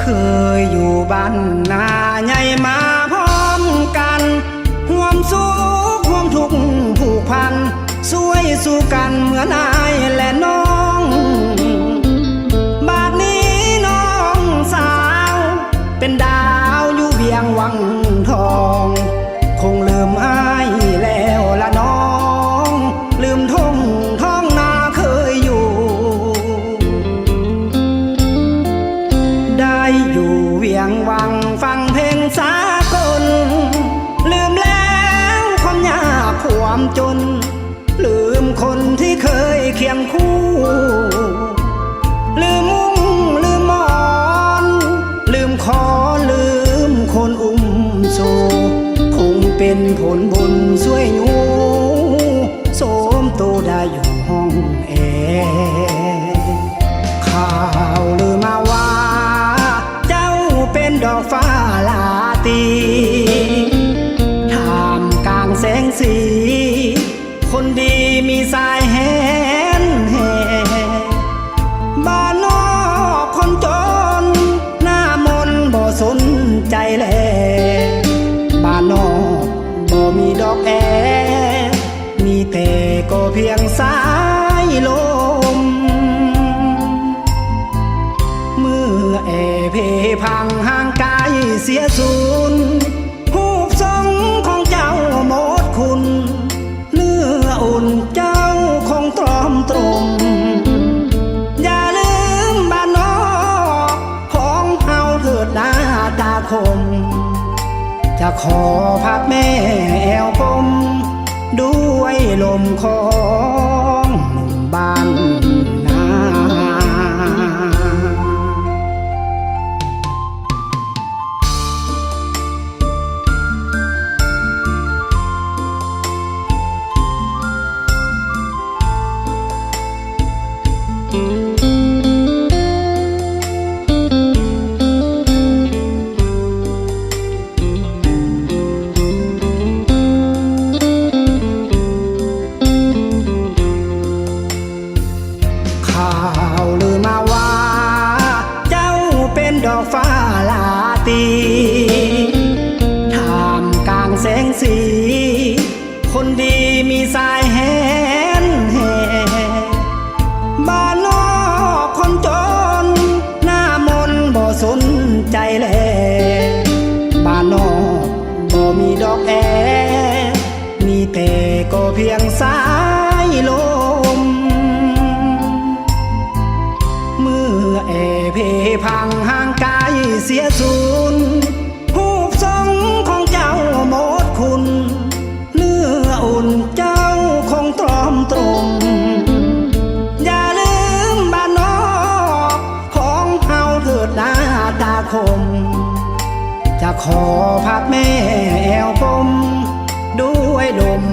เคยอยู่บ้านนาใหญ่มาพร้อมกันห่วมสุขห่วมทุกผูกพันช่วยสู้กันเหมือนอายและน้อง จน ลืมคนที่เคยเคียงคู่ ลืมมุ้งลืมมอน ลืมขอลืมคนอุ้มโซ คงเป็นผลบุญช่วยหนูโสมโตได้อยู่ห้องแอร์ เพียงสายลม เมื่อแอเพพังห่างกายเสียสูญหูปทรงของเจ้าหมดคุณ เนื้ออุ่นเจ้าคงตรอมตรมอย่าลืมบ้านนอกของเฮาเถิดนาตาคม จะขอพักแม่แอวปม ด้วยลมขอ พียงสายลม เมื่อแอเพพังห่างกายเสียสูญหูปทรงของเจ้าหมดคุณ เนื้ออุ่นเจ้าคงตรอมตรมอย่าลืมบ้านนอกของเฮาเถิดหน้าตาคม จะขอพักแม่แอวปมด้วยลม